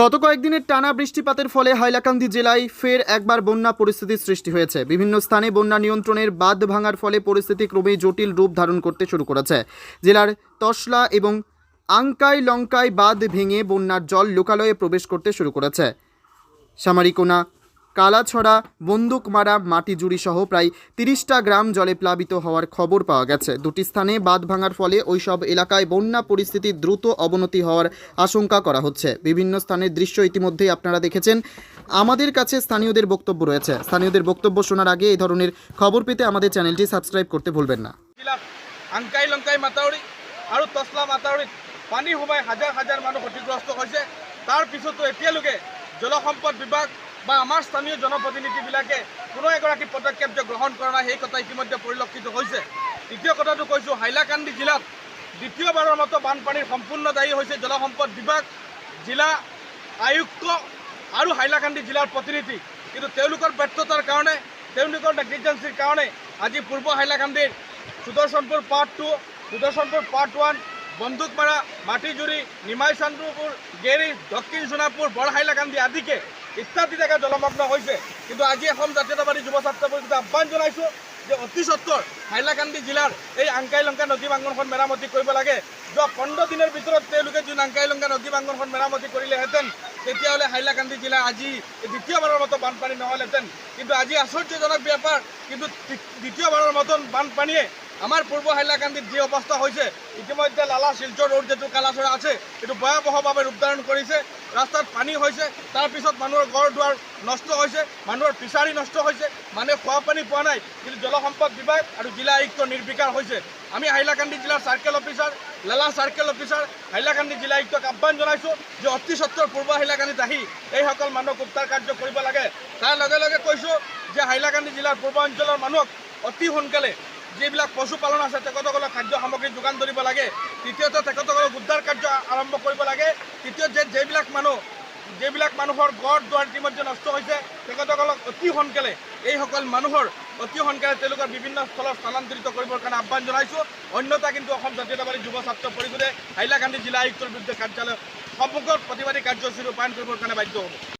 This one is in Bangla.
গত কয়েকদিনের টানা বৃষ্টিপাতের ফলে হাইলাকান্দি জেলায় ফের একবার বন্যা পরিস্থিতির সৃষ্টি হয়েছে। বিভিন্ন স্থানে বন্যা নিয়ন্ত্রণের বাঁধ ভাঙার ফলে পরিস্থিতি ক্রমেই জটিল রূপ ধারণ করতে শুরু করেছে। জেলার তসলা এবং আংকাই লঙ্কায় বাঁধ ভেঙে বন্যার জল লোকালয়ে প্রবেশ করতে শুরু করেছে। সামারিকোনা কালাছড়া, বন্দুকমারা মাটিজুড়ি সহ প্রায় তিরিশটা গ্রাম জলে প্লাবিত হওয়ার খবর পাওয়া গেছে। দুটি স্থানে বাঁধ ভাঙার ফলে ওইসব এলাকায় বন্যা পরিস্থিতির দ্রুত অবনতি হওয়ার আশঙ্কা করা হচ্ছে। বিভিন্ন স্থানের দৃশ্য ইতিমধ্যেই আপনারা দেখেছেন। আমাদের কাছে স্থানীয়দের বক্তব্য রয়েছে। স্থানীয়দের বক্তব্য শোনার আগে এই ধরনের খবর পেতে আমাদের চ্যানেলটি সাবস্ক্রাইব করতে ভুলবেন না। আংকাই লংকাই মাতাউৰি আৰু তছলা মাতাউৰিত পানী সোমাই হাজাৰ হাজাৰ মানুহ ক্ষতিগ্ৰস্ত হৈছে। তাৰ পিছতো এতিয়ালৈকে জলসম্পদ বিভাগ বা আমাৰ স্থানীয় জনপ্ৰতিনিধিবিলাকে কোনো এগৰাকী পদক্ষেপ যে গ্ৰহণ কৰা নাই, সেই কথা ইতিমধ্যে পৰিলক্ষিত হৈছে। দ্বিতীয় কথাটো কৈছোঁ, হাইলাকান্দি জিলাত দ্বিতীয়বাৰৰ মতো বানপানীৰ সম্পূৰ্ণ দায়ী হৈছে জলসম্পদ বিভাগ, জিলা আয়ুক্ত আৰু হাইলাকান্দি জিলাৰ প্ৰতিনিধি। কিন্তু তেওঁলোকৰ ব্যৰ্থতাৰ কাৰণে, তেওঁলোকৰ নেগলিজেঞ্চিৰ কাৰণে আজি পূৰ্ব হাইলাকান্দিৰ Sudarshanpur part two Sudarshanpur part one Bandukmara, Matijuri Nimai Chandrapur Gary দক্ষিণ সোণাপুৰ বৰ হাইলাকান্দি আদিকে ইত্যাদি জেগা জলমগ্ন হৈছে। কিন্তু আজি অসম জাতীয়তাবাদী যুৱ ছাত্ৰ পৰিষদে আহ্বান জনাইছোঁ যে অতি সত্তৰ হাইলাকান্দি জিলাৰ এই আংকাই লংকা নদী বাংগনখন মেৰামতি কৰিব লাগে। যোৱা পোন্ধৰ দিনৰ ভিতৰত তেওঁলোকে যোন আংকাই লংকা নদী বাংগনখন মেৰামতি কৰিলেহেঁতেন, তেতিয়াহ'লে হাইলাকান্দি জিলা আজি দ্বিতীয়বাৰৰ মতো বানপানী নহ'লহেঁতেন। কিন্তু আজি আশ্চৰ্যজনক ব্যাপাৰ, কিন্তু দ্বি- দ্বিতীয়বাৰৰ মতন বানপানীয়ে আমাৰ পূৰ্ব হাইলাকান্দিত যি অৱস্থা হৈছে ইতিমধ্যে লালা শিলচৰ ৰোড যিটো কালাচৰা আছে এইটো ভয়াৱহভাৱে ৰূপ ধাৰণ কৰিছে, ৰাস্তাত পানী হৈছে তাৰপিছত মানুহৰ ঘৰ দুৱাৰ নষ্ট হৈছে, মানুহৰ ফিচাৰী নষ্ট হৈছে, মানুহে খোৱা পানী পোৱা নাই, কিন্তু জলসম্পদ বিভাগ আৰু জিলা আয়ুক্ত নিৰ্বিকাৰ হৈছে। আমি হাইলাকান্দি জিলাৰ circle officer Lala circle officer Hailakandi জিলা আয়ুক্তক আহ্বান জনাইছোঁ যে অতি সত্তৰ পূৰ্ব হাইলাকান্দিত আহি এইসকল মানুহক উদ্ধাৰ কাৰ্য কৰিব লাগে। তাৰ লগে লগে যে হাইলাকান্দি জিলাৰ পূৰ্ব অঞ্চলৰ মানুহক অতি সোনকালে যিবিলাক পশুপালন আছে তেখেতসকলক খাদ্য সামগ্ৰী যোগান ধৰিব লাগে। তৃতীয়তে, তেখেতসকলক উদ্ধাৰ কাৰ্য আৰম্ভ কৰিব লাগে। তৃতীয় যে যিবিলাক মানুহ যিবিলাক মানুহৰ গড় দুৱাৰ ইতিমধ্যে নষ্ট হৈছে, তেখেতসকলক অতি সোনকালে এইসকল মানুহৰ অতি সোনকালে তেওঁলোকৰ বিভিন্ন স্থলত স্থানান্তৰিত কৰিবৰ কাৰণে আহ্বান জনাইছোঁ। অন্যথা কিন্তু অসম জাতীয়তাবাদী যুৱ ছাত্ৰ পৰিষদে হাইলাকান্দি জিলা আয়ুক্তৰ বিৰুদ্ধে কাৰ্যালয় সন্মুখত প্ৰতিবাদী কাৰ্যসূচী ৰূপায়ণ কৰিবৰ কাৰণে বাধ্য হ'ব।